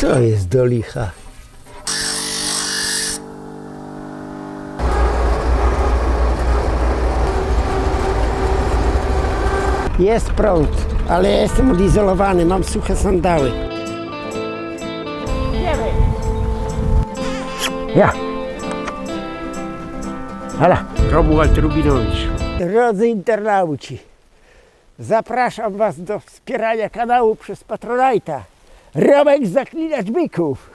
Co jest do licha? Jest prąd, ale ja jestem odizolowany, mam suche sandały. Ja. Hala. Romuald Rubinowicz. Drodzy internauci, zapraszam Was do wspierania kanału przez Patronite'a. Romek Zaklinacz Byków.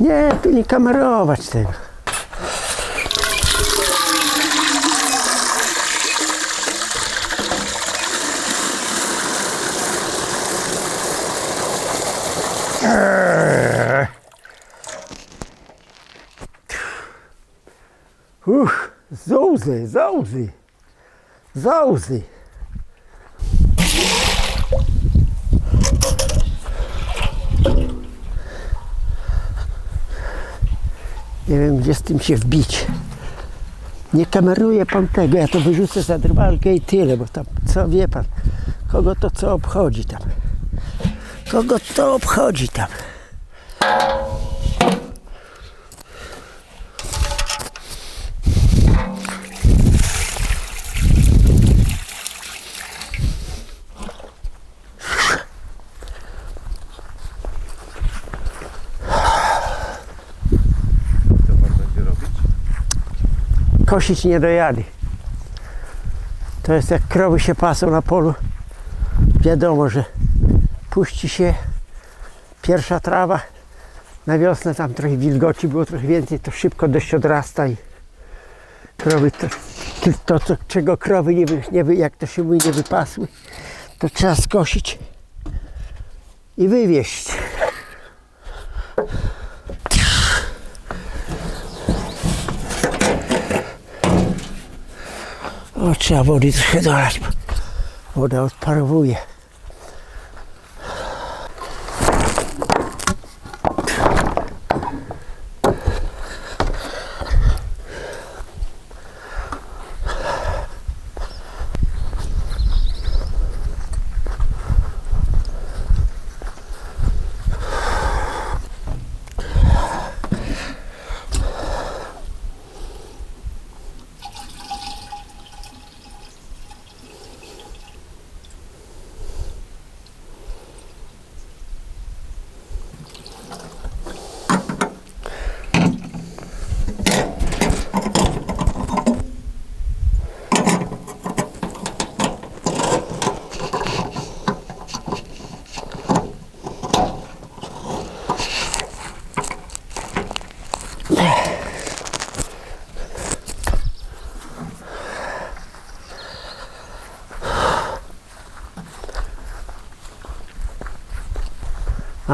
Nie, tu nie kamerować tego. Zołzy, zołzy. Nie wiem, gdzie z tym się wbić. Nie kameruje pan tego, ja to wyrzucę za drwalkę i tyle, bo tam, co wie pan, kogo to co obchodzi tam. Kogo to obchodzi tam. Kosić nie dojady. To jest jak krowy się pasą na polu. Wiadomo, że puści się pierwsza trawa. Na wiosnę tam trochę wilgoci było trochę więcej, to szybko dość odrasta i krowy to, to, to czego krowy nie, wy, nie jak to się mówi, nie wypasły, to trzeba skosić i wywieźć. O, trzeba wody trochę dolać, woda odparowuje.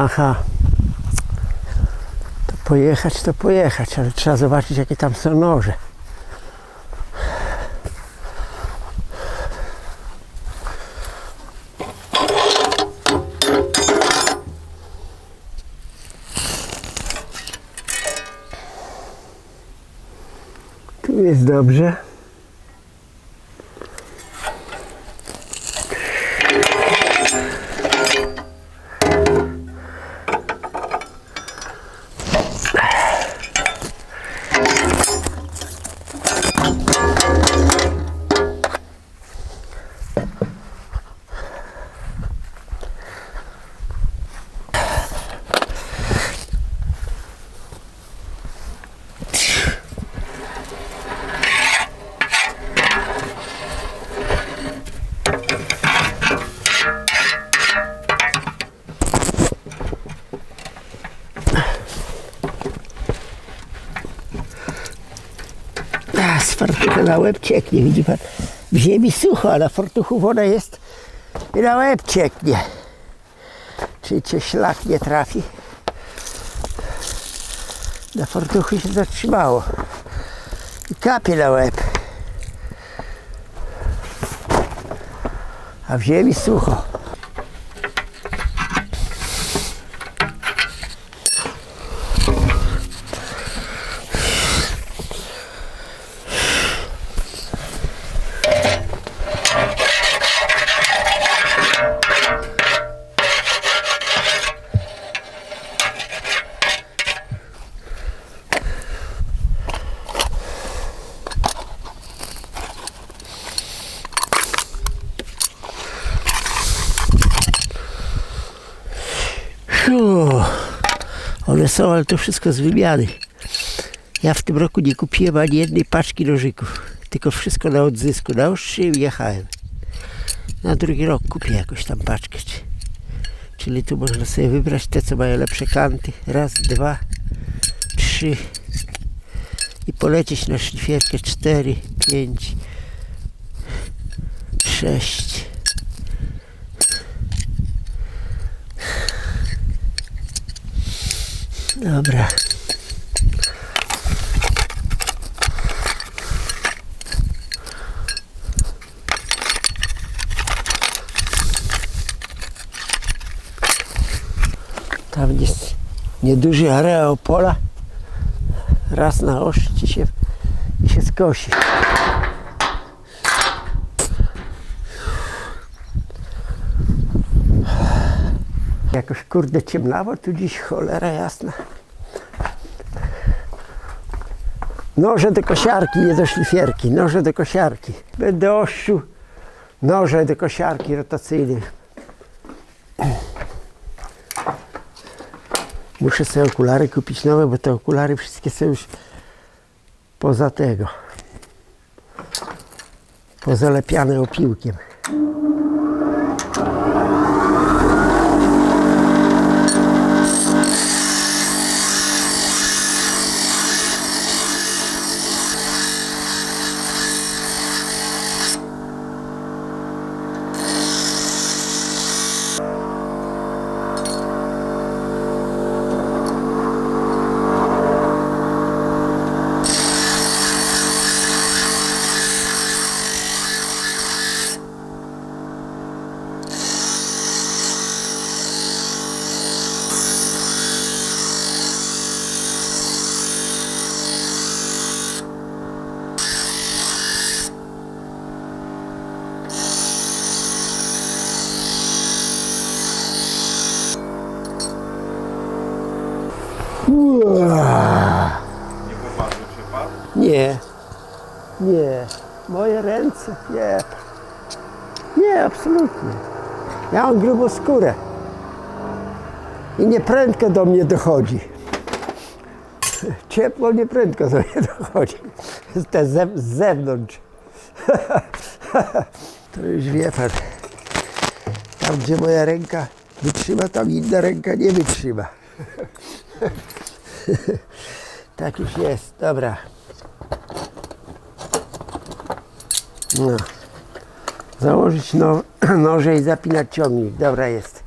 Aha. To pojechać, to pojechać, ale trzeba zobaczyć, jakie tam są noże. Jest dobrze. Na łeb cieknie, widzi pan. W ziemi sucho, a na fartuchu woda jest i na łeb cieknie. Czy cię szlak nie trafi? Na fartuchu się zatrzymało. I kapie na łeb. A w ziemi sucho. Uuu, one są, ale to wszystko z wymiany. Ja w tym roku nie kupiłem ani jednej paczki nożyków, tylko wszystko na odzysku. Na ostrze jechałem. Na drugi rok kupię jakąś tam paczkę. Czy- Czyli tu można sobie wybrać te, co mają lepsze kanty. Raz, dwa, trzy. I polecieć na szlifierkę. Cztery, pięć, sześć. Dobra. Tam jest nieduży areał pola. Raz na oś ci się, i się skosi. Jakoś kurde ciemnawo tu dziś, cholera jasna. Noże do kosiarki, nie do szlifierki. Noże do kosiarki. Będę ościu noże do kosiarki rotacyjnej. Muszę sobie okulary kupić nowe, bo te okulary wszystkie są już poza tego. Pozalepiane opiłkiem. Nie? Nie, nie. Moje ręce, nie. Nie, absolutnie. Ja mam grubą skórę. I nieprędko do mnie dochodzi. Ciepło nieprędko do mnie dochodzi. Te z zewnątrz. To już wie pan. Tam, gdzie moja ręka wytrzyma, tam inna ręka nie wytrzyma. Tak już jest, dobra. No. Założyć no, noże i zapinać ciągnik. Dobra jest.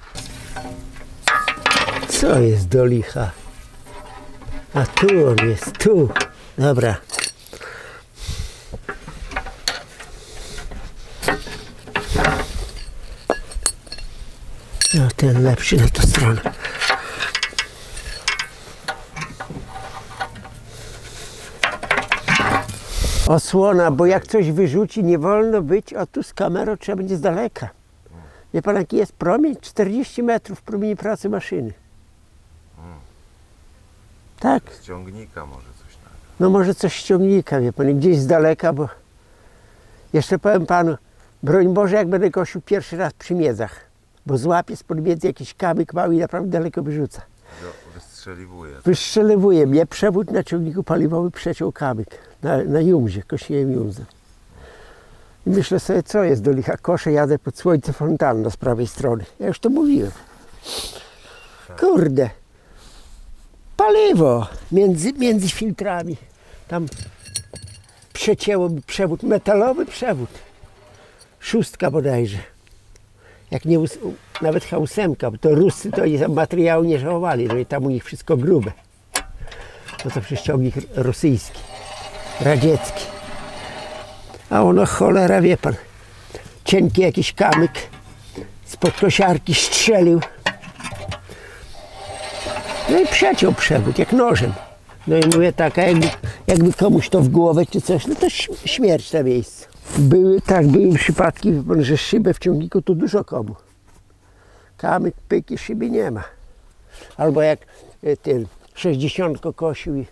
Co jest do licha? A tu on jest, tu. Dobra. No ten lepszy na tą stronę. Osłona, bo jak coś wyrzuci, nie wolno być, a tu z kamerą trzeba będzie z daleka. Wie pan jaki jest promień? 40 metrów promieni pracy maszyny. Tak, Z ciągnika może coś na no może coś ściągnika, wie pan, gdzieś z daleka, bo jeszcze powiem panu, broń Boże, jak będę kosił pierwszy raz przy miedzach, bo złapię spod miedzy jakiś kamyk mały i naprawdę daleko wyrzuca. Wy- Wystrzeliwuje. Wystrzelewuje mnie przewód na ciągniku paliwowy przeciął kamyk na, na jumzie, kosiłem jumzę. I myślę sobie, co jest do licha kosze, jadę pod słońce fontanna z prawej strony. Ja już to mówiłem. Kurde. Paliwo między, między filtrami. Tam przecięło mi przewód, metalowy przewód. Szóstka bodajże. Jak nie ós- nawet H8, bo to Ruscy to materiału nie żałowali, i tam u nich wszystko grube. No to przecież ciągnik rosyjski, radziecki. A ono cholera, wie pan, cienki jakiś kamyk spod kosiarki strzelił. No i przeciął przewód, jak nożem. No i mówię tak, a jakby, jakby komuś to w głowę czy coś, no to śmierć na miejscu. Były, tak, były przypadki, że szybę w ciągniku to dużo komu. Kamyk, pyki, szyby nie ma. Albo jak e, ten 60 kosił i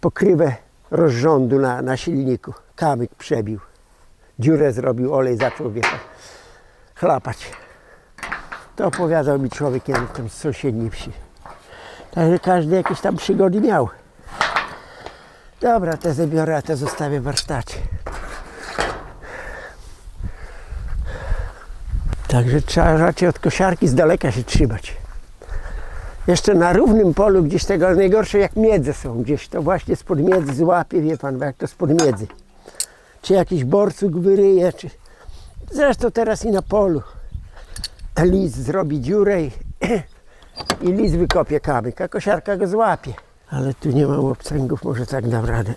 pokrywę rozrządu na, na silniku. Kamyk przebił. Dziurę zrobił, olej zaczął pan, chlapać. To opowiadał mi człowiek jeden tam z sąsiedniej wsi. Także każdy jakieś tam przygody miał. Dobra, te zabiorę, a te zostawię w warsztacie. Także trzeba raczej od kosiarki z daleka się trzymać. Jeszcze na równym polu gdzieś tego najgorsze jak miedze są gdzieś, to właśnie spod miedzy złapie, wie pan, jak to spod miedzy. Czy jakiś borcuk wyryje, czy... Zresztą teraz i na polu. Lis zrobi dziurę i, i lis wykopie kamyk, a kosiarka go złapie. Ale tu nie mam obcęgów, może tak dam radę.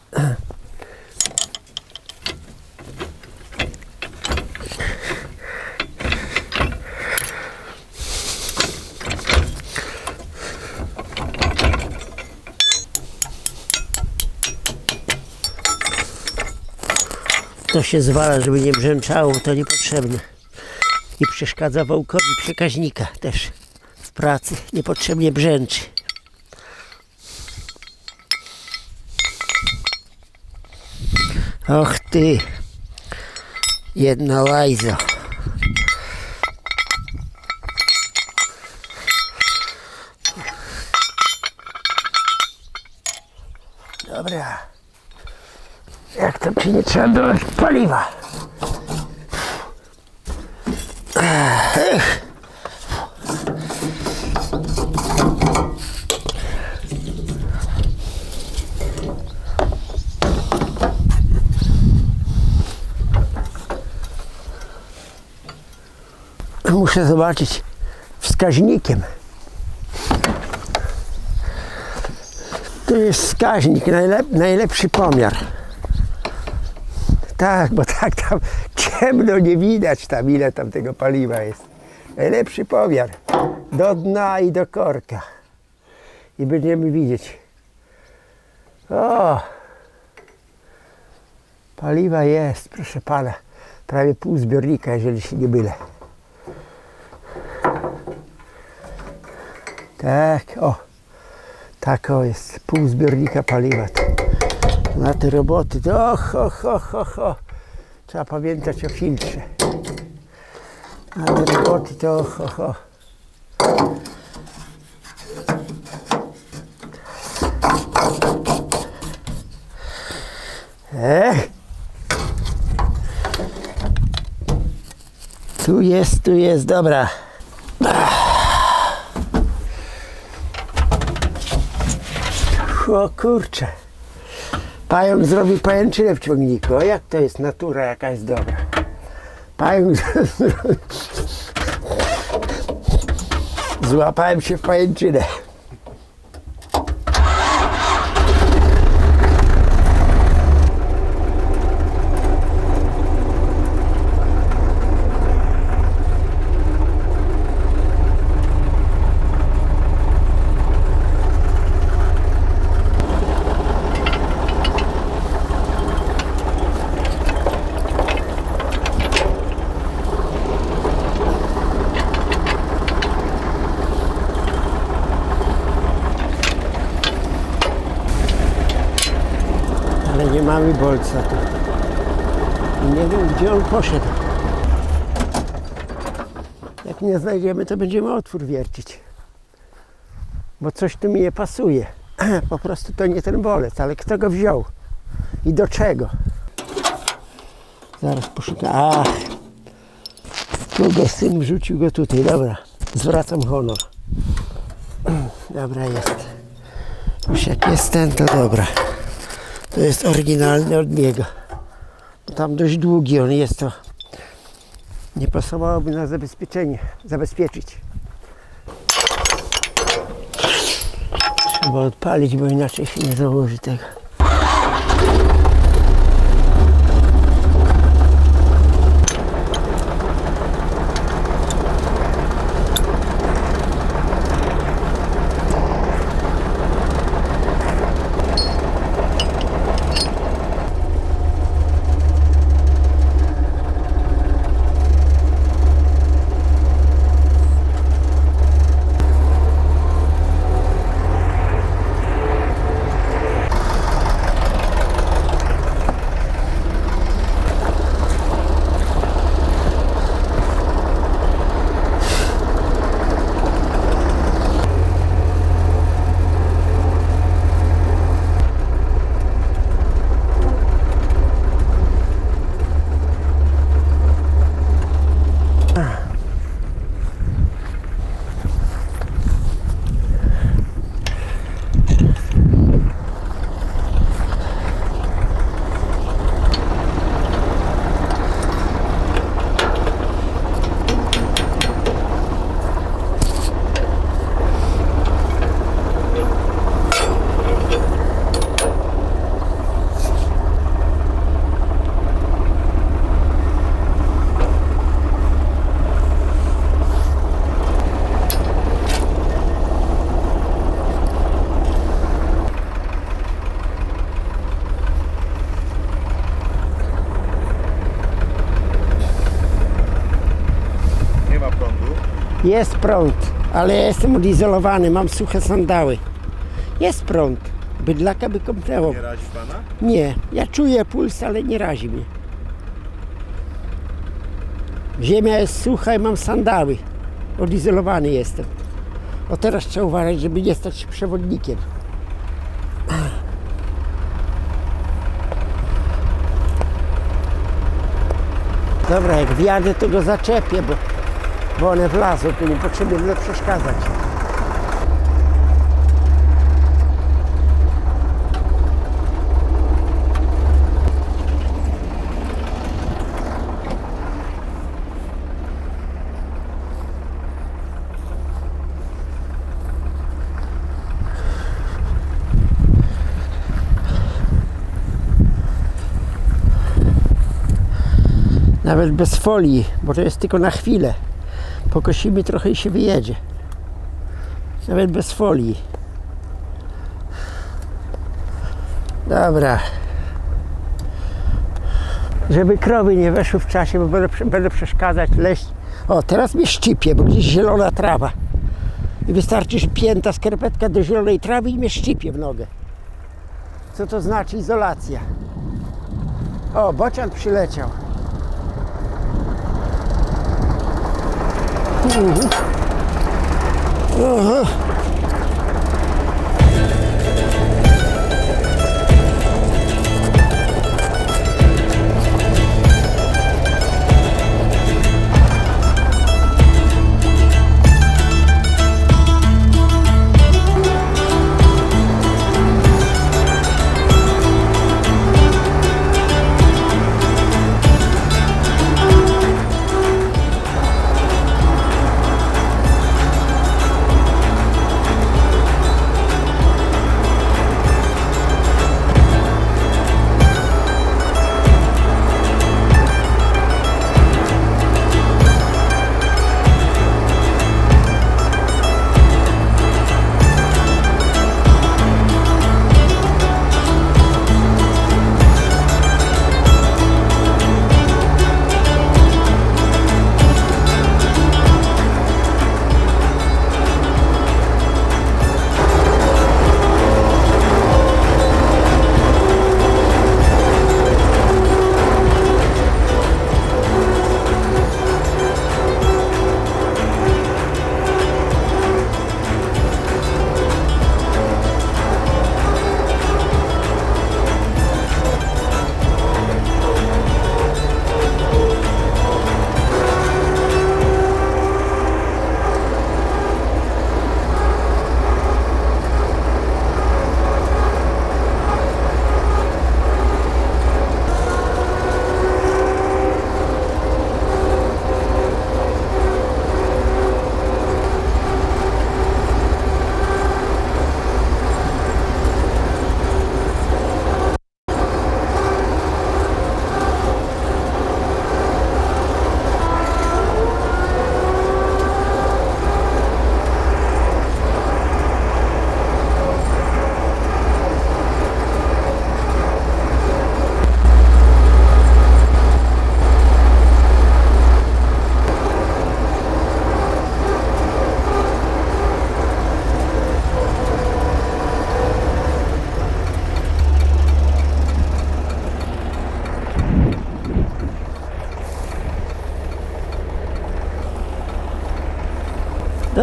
To się zwala, żeby nie brzęczało, to niepotrzebne. I przeszkadza wołkowi przekaźnika też w pracy. Niepotrzebnie brzęczy. Och ty, jedna łajzo. Dobra. Jak to ci nie trzeba dolać paliwa? Muszę zobaczyć wskaźnikiem. Tu jest wskaźnik, najlep, najlepszy pomiar. Tak, bo tak tam ciemno nie widać tam ile tam tego paliwa jest. Najlepszy pomiar. Do dna i do korka. I będziemy widzieć. O! Paliwa jest, proszę pana. Prawie pół zbiornika, jeżeli się nie mylę. Tak, o. Tak o jest, pół zbiornika paliwa. Na te roboty to och, och, och, och. Trzeba pamiętać o filtrze. Na te roboty to och, och. Ech. Tu jest, tu jest, dobra. O kurczę. Pająk zrobił pajęczynę w ciągniku. O jak to jest natura jakaś dobra. Pająk zrobił... Złapałem się w pajęczynę. Mamy bolca tu. Nie wiem gdzie on poszedł. Jak nie znajdziemy, to będziemy otwór wiercić. Bo coś tu mi nie pasuje. Po prostu to nie ten bolec, ale kto go wziął? I do czego? Zaraz poszukam. Ach! Kogo syn wrzucił go tutaj? Dobra, zwracam honor. Dobra jest. Już jak jest ten, to dobra. To jest oryginalny od niego. Tam dość długi on jest to. Nie pasowałoby na zabezpieczenie, zabezpieczyć. Trzeba odpalić, bo inaczej się nie założy tego. Jest prąd, ale ja jestem odizolowany, mam suche sandały. Jest prąd. Bydlaka by kąpnęło. Nie radzi pana? Nie, ja czuję puls, ale nie razi mnie. Ziemia jest sucha i mam sandały. Odizolowany jestem. O teraz trzeba uważać, żeby nie stać się przewodnikiem. Dobra, jak wjadę, to go zaczepię, bo, bo one wlazły, to nie potrzebuję przeszkadzać. Nawet bez folii, bo to jest tylko na chwilę. Pokosimy trochę i się wyjedzie. Nawet bez folii. Dobra. Żeby krowy nie weszły w czasie, bo będę, będę przeszkadzać, leść. O, teraz mnie szczypie, bo gdzieś zielona trawa. I wystarczy, że pięta skarpetka do zielonej trawy i mnie szczypie w nogę. Co to znaczy izolacja? O, bocian przyleciał. Mhm. Aha.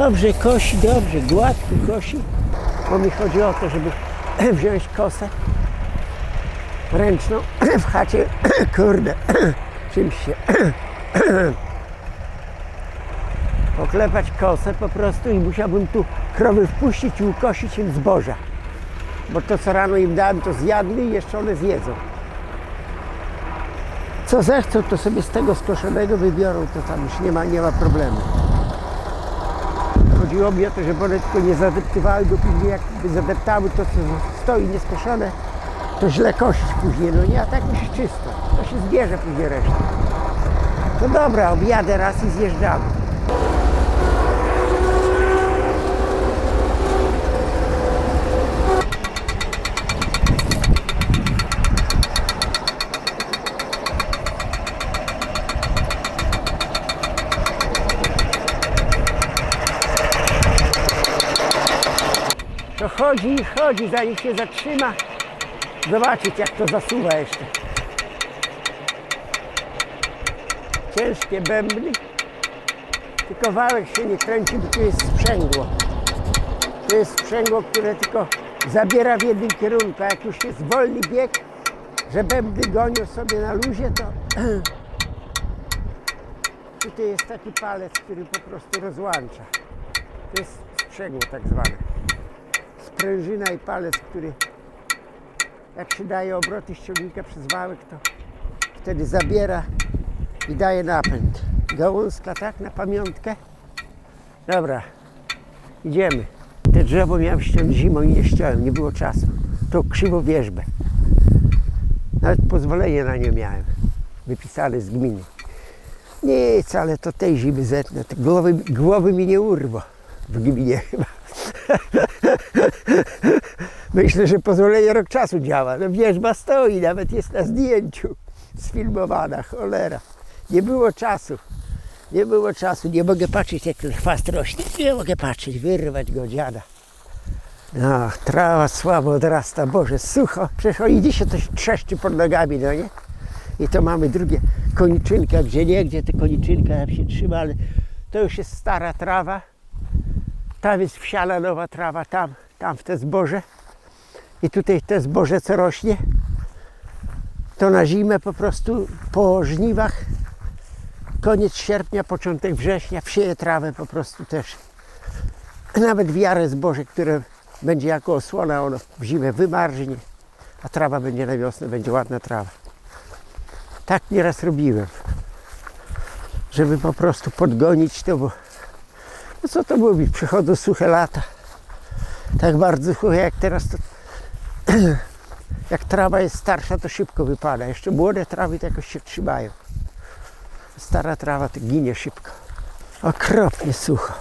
Dobrze kosi, dobrze, gładko kosi. Bo mi chodzi o to, żeby wziąć kosę ręczną w chacie, kurde, czymś się poklepać kosę po prostu i musiałbym tu krowy wpuścić i ukosić im zboża. Bo to co rano im dałem, to zjadli i jeszcze one zjedzą. Co zechcą, to sobie z tego skoszonego wybiorą, to tam już nie ma, nie ma problemu. O to, żeby one tylko nie zadeptywały, bo później jakby zadeptały to, co stoi nieskoszone, to źle kosić później, no nie, a tak już czysto. To się zbierze później resztę. To dobra, objadę raz i zjeżdżamy. Chodzi i chodzi, zanim się zatrzyma. Zobaczyć jak to zasuwa jeszcze. Ciężkie bębny. Tylko wałek się nie kręci, bo tu jest sprzęgło. To jest sprzęgło, które tylko zabiera w jednym kierunku. A jak już jest wolny bieg, że bębny gonią sobie na luzie, to tutaj jest taki palec, który po prostu rozłącza. To jest sprzęgło tak zwane. Sprężyna i palec, który jak się daje obroty ściągnika przez wałek, to wtedy zabiera i daje napęd. Gałązka tak na pamiątkę. Dobra, idziemy. Te drzewo miałem ściąć zimą i nie ściąłem, nie było czasu. To krzywo wierzbę. Nawet pozwolenie na nie miałem. Wypisane z gminy. Nic, ale to tej zimy zetnę. Głowy, głowy mi nie urwo w gminie chyba. Myślę, że pozwolenie rok czasu działa. No wierzba stoi, nawet jest na zdjęciu sfilmowana, cholera. Nie było czasu. Nie było czasu. Nie mogę patrzeć, jak ten chwast rośnie. Nie mogę patrzeć, wyrwać go dziada. No, trawa słabo odrasta, Boże, sucho. Przecież o, idzie się to trzeszczy pod nogami, no nie? I to mamy drugie koniczynka, gdzie nie, gdzie te koniczynka się trzyma, ale to już jest stara trawa. Tam jest wsiana nowa trawa, tam, tam w te zboże. I tutaj te zboże, co rośnie, to na zimę po prostu po żniwach, koniec sierpnia, początek września, wsieje trawę po prostu też. Nawet w jarę zboże, które będzie jako osłona, ono w zimę wymarznie, a trawa będzie na wiosnę, będzie ładna trawa. Tak nieraz robiłem, żeby po prostu podgonić to, bo no co to mówi, przychodzą suche lata, tak bardzo suche jak teraz, to jak trawa jest starsza, to szybko wypada. Jeszcze młode trawy to jakoś się trzymają. Stara trawa to ginie szybko. Okropnie sucho.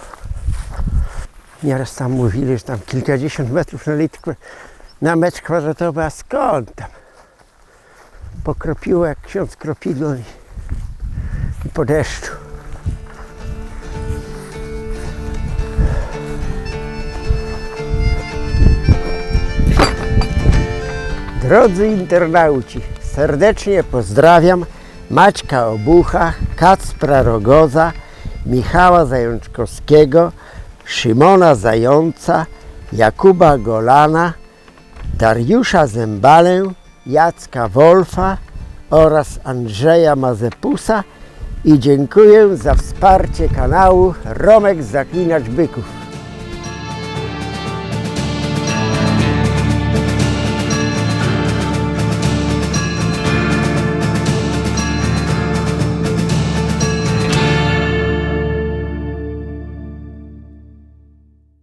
Nieraz tam mówili, że tam kilkadziesiąt metrów na litr, na metr kwadratowy, a skąd tam? Pokropiło jak ksiądz kropidło i, i po deszczu. Drodzy internauci, serdecznie pozdrawiam Maćka Obucha, Kacpra Rogoza, Michała Zajączkowskiego, Szymona Zająca, Jakuba Golana, Dariusza Zembalę, Jacka Wolfa oraz Andrzeja Mazepusa i dziękuję za wsparcie kanału Romek Zaklinacz Byków.